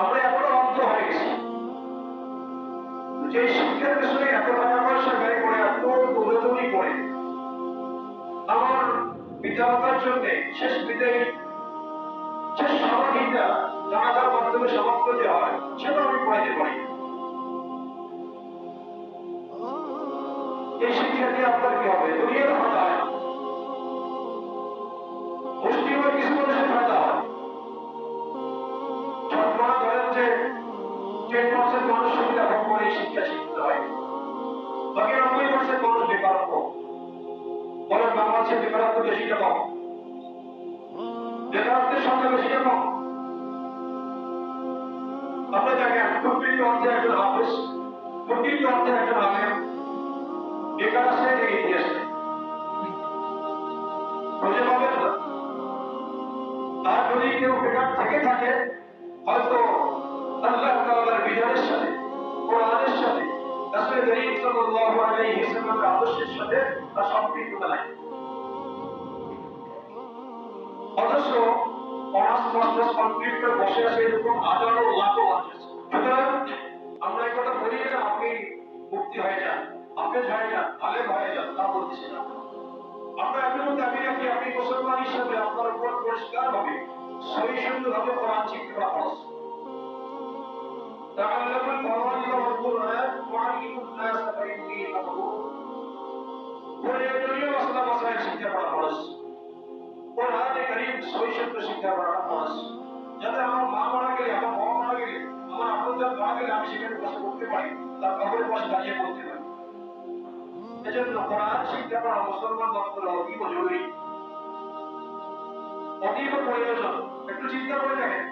আমরা এখনও অন্ধ হয়ে গেছি। যে শিক্ষার পেছনে এত টাকা পয়সা করে এত দৌড়দৌড়ি করে? আমার পিতামাতার জন্য শেষ বিদায়, শেষ সমাধিটা জানাজার মাধ্যমে সমাপ্ত যে হয়, সেটা আমি পড়াইতে পারি এই শিক্ষা দিয়ে আপনার কি হবে? দুনিয়ার ফায়দা বাংলাদেশের বেকারত্ব বেশিটা কম বেকারত্বের সংখ্যা বেশিটা কম আপনার দেখেন, প্রকৃতি অর্থে একজন হাফেজ, প্রকৃতি অর্থে একজন আলেম বেকার আছে এগিয়ে আসে খুঁজে পাবেন না। আর যদি কেউ বেকার থেকে থাকে, হয়তো আল্লাহ তাআলার বিধানের সাথে, কোরআনের সাথে রাসূল করিম সাল্লাল্লাহু আলাইহি ওয়াসাল্লামের আদর্শের সাথে তার সম্পৃক্ততা নাই। অথচ অনার্স মাস্টার্স কমপ্লিট করে বসে আছে এরকম হাজারো লাখো মানুষ আছে। সুতরাং আমরা এই কথা বলি না আপনি মুক্তি হয়ে যান হাফেজ হয়ে যান আলেম হয়ে যান তা বলতেছি না আমরা এখনো দাবি রাখি আপনি মুসলমান হিসাবে আপনার উপর পরিষ্কার ভাবে সহি সুন্দর ভাবে কোরআন শিখতে করা খরচ تعلم القرآن والقرآن وعلموا الناس فإني أقول প্রয়োজনীয় মশলা মশাই শিক্ষা করা খরচ সত্য শিক্ষা করা খরচ যাতে আমার মা মারা গেলে, আমার বাবা মারা গেলে, আমার আপনজন মারা গেলে আমি সেখানে বসে করতে পারি, তার কবরের পাশে দাঁড়িয়ে বলতে পারি। এজন্য কোরআন শিক্ষা করা মুসলমান দপ্তর অতীব জরুরি। অতীব প্রয়োজন। একটু চিন্তা করে দেখেন।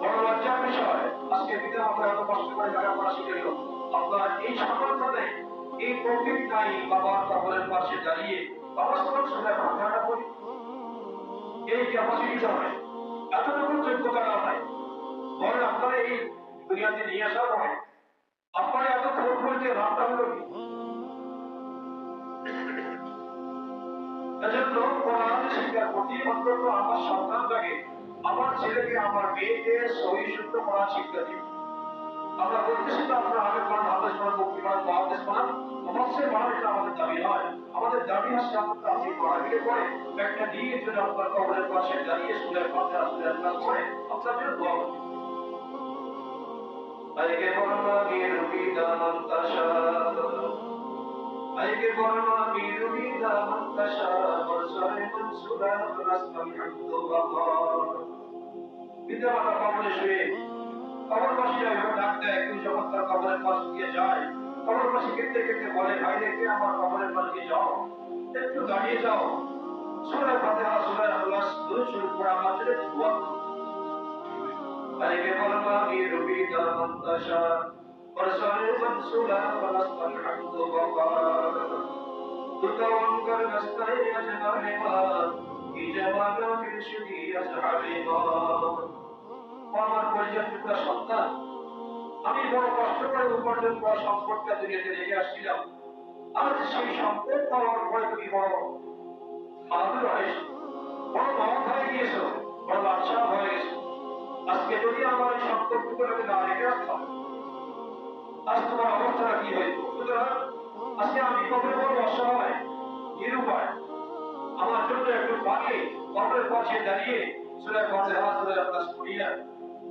বড় লজ্জার বিষয়। আজকে পিতা আমরা এত কষ্ট করে লেখাপড়া শিখে গেল আপনার এই সামর্থ্য এই প্রফিট নাই, বাবার পাশে দাঁড়িয়ে করি এই ক্যাপাসিটিটা হয় বলেন আপনারা এই দুনিয়াতে নিয়ে আপনারা এত এজন্য কোরআন শিক্ষার প্রতি অন্তত আমার সন্তানটাকে, আমার ছেলেকে, আমার মেয়েকে সহি শুদ্ধ কোরআন শিক্ষা দিই আমরা বলতেছি তো আমরা আগের মান আদেশ মান মুক্তি মান আদেশ মান অবশ্যই মান আমাদের দাবি নয় আমাদের দাবি হচ্ছে আপনার আপনি পড়াবিলে করে একটা দিয়ে যদি আপনার কবরের পাশে দাঁড়িয়ে সুরের পাশে আসলে আপনার করে আপনার জন্য দোয়া করবে আজকে বর্ণনা নিরুপি দামন তাশা আজকে বর্ণনা নিরুপি দামন তাশা বরসরে মনসুরা রাস্তাম হামদুল্লাহ পিতা মাতা কবরে শুয়ে কবরবাসীরা এভাবে ডাক দেয় কেউ যখন তার কবরের পাশ দিয়ে যায় কবরবাসী কেটে কেটে বলে ভাই রেখে আমার কবরের পাশ দিয়ে যাও একটু দাঁড়িয়ে যাও সুরা ফাতিহা সুরা ইখলাস দুরূদ শরীফ পড়ে আমার জন্য একটু দোয়া করো عليك فرماني ربيد منتشى ورسول منسولا فلست الحمد وقال تدون كرنستي أجمال ما في جمال في شدي أزحر আমার আমি বড় কষ্ট করে উপার্জন করা সম্পদটা দুনিয়াতে রেখে আসছিলাম। আজ সেই সম্পদ পাওয়ার পরে তুমি বড়। বাহাদুর হয়েছ বড় মহৎ হয়ে গিয়েছ বড় বাদশাহ হয়ে গেছো। আজকে যদি আমার এই সম্পর্কগুলো আমি না রেখে রাখতাম আজ তোমার অবস্থাটা কি হইত সুতরাং আজকে আমি কবরে বড় অসহায়, নিরুপায়, আমার জন্য একটু পানি কবরের পাশে দাঁড়িয়ে সুরে ফাতিহা সুরে আল্লাহ পড়িয়া